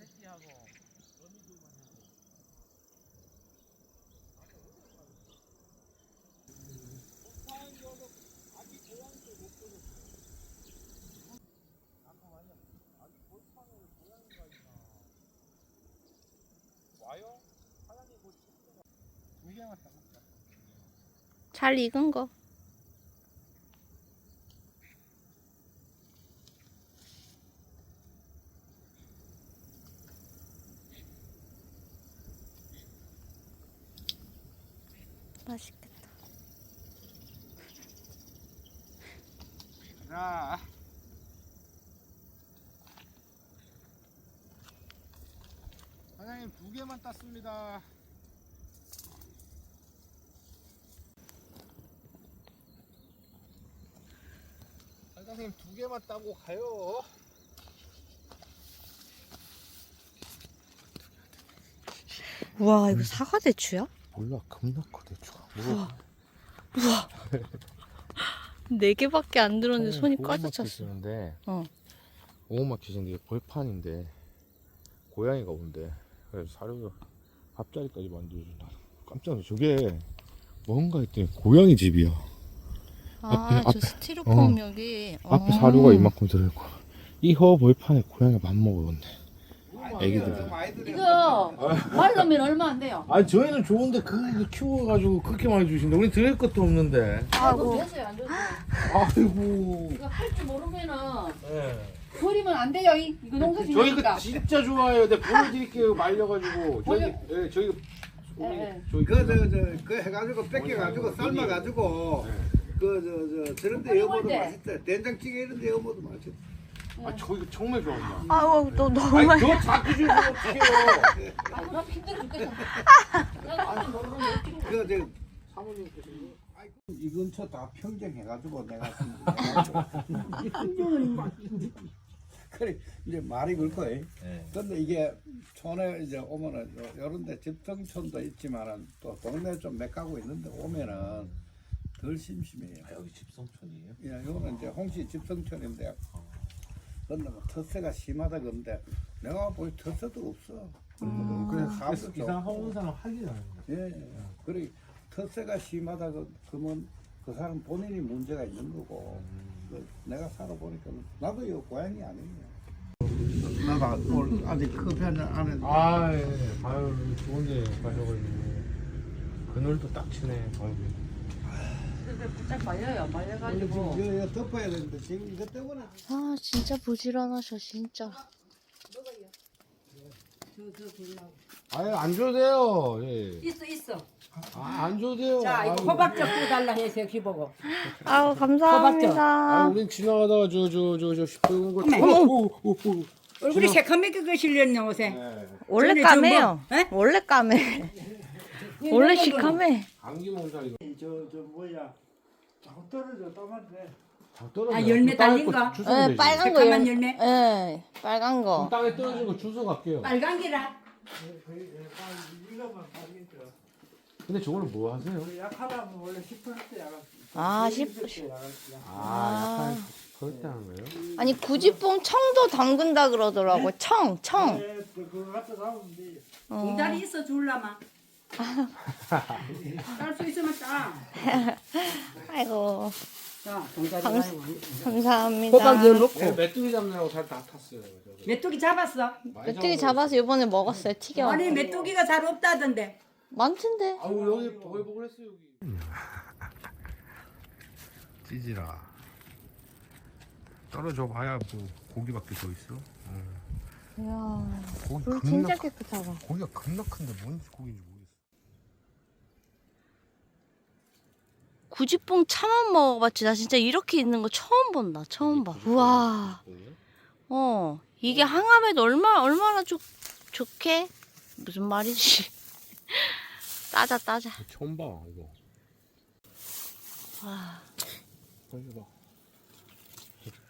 새끼하고 어미들만 해도 와요? 사장님 뭐두 개만 딱 먹자. 잘 익은 거. 맛있겠다. 자. 사장님 두 개만 땄습니다. 사장님 두 개만 따고 가요. 우와 이거 사과 대추야? 몰라 겁나 커 대추가. 네 개밖에 안 들었는데 손이 꽉 찼어. 쓰는데 어. 오마키신데 벌판인데 고양이가 온대. 그래서 사료를 밥자리까지 만들어준다. 깜짝 놀랐어. 저게 뭔가 했더니 고양이 집이야. 아, 앞에, 저 스티로폼 여기. 앞에 어. 사료가 이만큼 들어있고 이허 벌판에 고양이가 밥 먹어온대. 애기들. 이거 말로면 얼마 안 돼요. 아 저희는 좋은데 그거 키워가지고 그렇게 많이 주신다. 우리 드릴 것도 없는데. 아이고. 됐어요, 안 됐어요. 아이고. 이거 할 줄 모르면은 네. 버리면 안 돼요. 이- 이거 농사 저희 짓니까. 그 진짜 좋아해요. 내가 보여드릴게요. 말려가지고. 저희 예, 저희 예, 예. 저희 그저저그 해가지고 뺏겨가지고 삶아가지고 그 저 저 저런 데 여보도 때. 맛있다 된장찌개 이런 데 여보도 맛있다 아 저희 정말 좋아한다. 아우 너 너무 아니 많이. 저 자꾸 주면 어떡해요. 아, 나 힘들어 죽겠어. 나도 모르면 어떻게 그저 사모님께서 이 근처 다 평정 해가지고 내가 그래 이제 말이 그렇고 네. 근데 이게 촌에 이제 오면은 요- 요런데 집성촌도 있지만은 또 동네 좀 맥가고 있는데 오면은 덜 심심해요. 아, 여기 집성촌이에요? 예, 요거는 이제 홍시 집성촌인데 근데 뭐 텃세가 심하다 그런데 내가 보기 텃세도 없어. 음. 그래 사업도 기사 하는 사람 하긴 하는 거. 예, 예. 그래 텃세가 심하다 그- 그러면 그 사람 본인이 문제가 있는 거고 그 내가 살아보니까 나도 이 고향이 아니에요. 나도 오늘 아직 커피 한잔 안 했는데 아, 예. 아유, 좋은데 가셔가지고. 그늘도 딱 치네. 아이고. 딱 말려요. 원래 말려가지고. 지금 이거 덮어야 되는데 지금 이것 때문에 아 진짜 부지런하셔 진짜. 아유, 안 줘도 돼요. 예. 있어 있어. 아, 안 줘도 돼요. 자 이거. 호박젓 구달라 해서 여기 보고. 아우. 감사합니다. 아, 우린 지나가다가 저, 저, 저, 저, 시뻘건 거. 어머. 오, 오, 오, 오. 얼굴이 새카맣게 그 실렸냐 옷에. 네. 원래 까매요. 저 뭐, 에? 원래 까매. 원래 시커매. 감기 먹자, 이거. 저저 뭐야 자꾸 떨어져 다 떨어져. 아, 열매 그 달린 거 거? 예, 되지. 빨간 거. 열- 열매? 예, 빨간 그 거. 땅에 떨어진 거 주워 갈게요. 빨간 기라. 이거만 가겠죠. 근데 저거는 뭐 하세요? 약하다면 원래 10% 약할 아, 10% 10% 약할 아, 약간 그럴 때 하는 거예요? 아니 구지뽕 청도 담근다 그러더라고. 청, 청. 네, 그거 갖다 나오면 돼. 어. 공다리 있어 줄라마. 딸수 있으면 따. 아이고 자, 공다리 감- 말고. 감사합니다. 호박 넣어놓고. 네, 메뚜기 잡느라고 살 다 탔어요. 저기. 메뚜기 잡았어. 메뚜기 잡아서. 이번에 먹었어요. 튀겨. 아니 메뚜기가 잘 없다던데. 많던데. 아우 여기 보글보글 했어 여기. 찌지라. 떨어져 봐야 뭐 고기밖에 더 있어. 이야, 고기 물 진짜 깨끗하다. 고기가 겁나 큰데 뭔 고기인지 모르겠어. 구지뽕 차만 먹어봤지. 나 진짜 이렇게 있는 거 처음 본다. 처음 봐. 우와. 어, 이게 항암에도 얼마 얼마나 좋 좋게 무슨 말이지? 따자 따자. 처음 봐 이거. 와. 빨리 봐.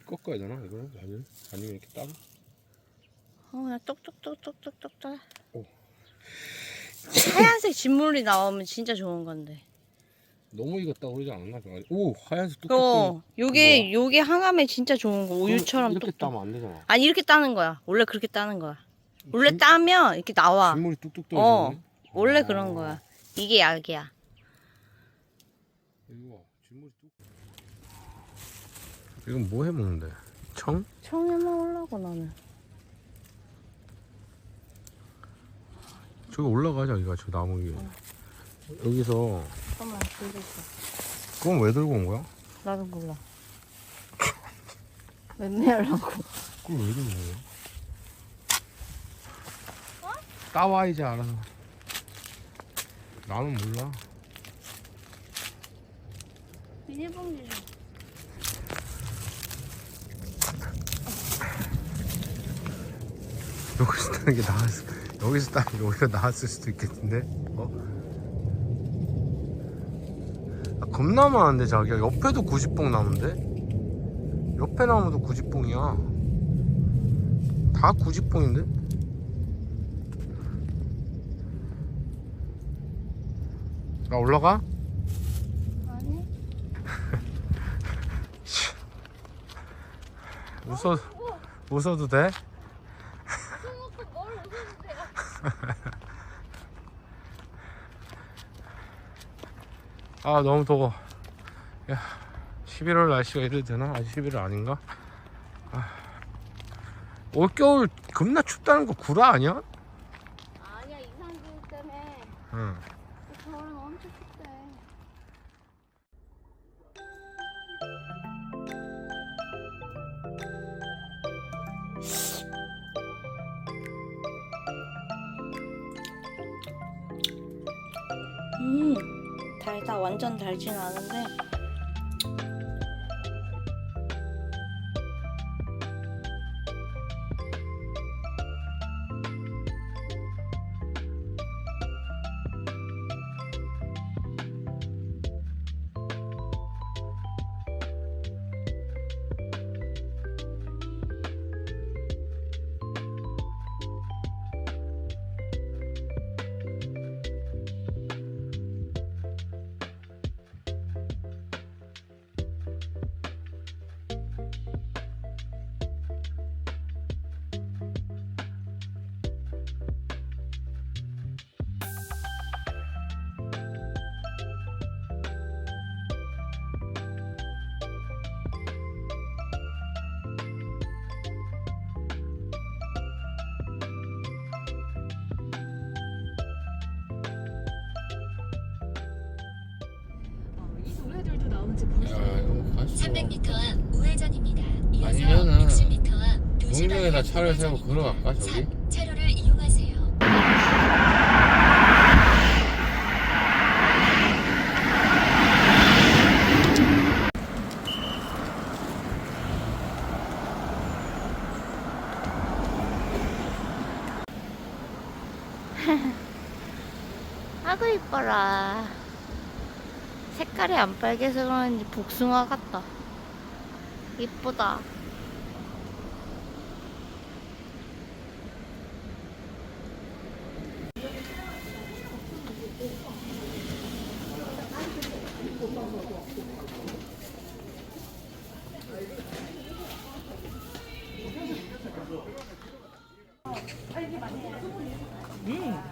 꺾어야 되나 이거는 아니면 아니면 이렇게 따로? 어, 그냥 똑똑똑똑똑똑 따. 오. 하얀색 진물이 나오면 진짜 좋은 건데. 너무 익었다고 그러지 않았나? 저거? 오 하얀색 뚝뚝. 어, 요게 요게 항암에 진짜 좋은 거. 우유처럼 이렇게 똑똑. 따면 안 되잖아. 아니 이렇게 따는 거야. 원래 그렇게 따는 거야. 원래 따면 이렇게 나와. 진물이 뚝뚝 어. 떨어지네. 원래 그런 거야. 이게 약이야. 이거 진물이 뚝. 이건 뭐 해 먹는데? 청? 청에만 올라고 나는. 저기 올라가자 이가 저 나무 위에. 여기서 잠깐만 들고 있어. 그건 왜 들고 온 거야? 나도 몰라. 매매하려고. 그걸 왜 들고 온 거야? 따와 이제 알아서. 나는 몰라. 비닐봉지 좀. 여기서 따는 게 나았어. 여기서 따는 게 오히려 나았을 수도 있겠는데. 어? 아, 겁나 많은데 자기야. 옆에도 90봉 나무인데? 옆에 나무도 90봉이야. 다 90봉인데? 나 올라가? 아니? 웃어 웃어도 돼? 아 너무 더워. 야 11월 날씨가 이래 되나? 아직 11월 아닌가? 아, 올겨울 겁나 춥다는 거 구라 아니야? 아니야 이상기후 때문에 응. 겨울은 엄청 춥대. 음 달다 완전 달진 않은데 노래들도 나오는지 벌써 이거 갔어. 300m 앞 우회전입니다. 이어서 아니면은 60m 앞 도시방향 동네에다 차를 세우고. 걸어갈까, 저기? 차- 차로를 이용하세요. 아구 이뻐라. 색깔이 안 빨개서 그런지 복숭아 같다. 이쁘다. 음.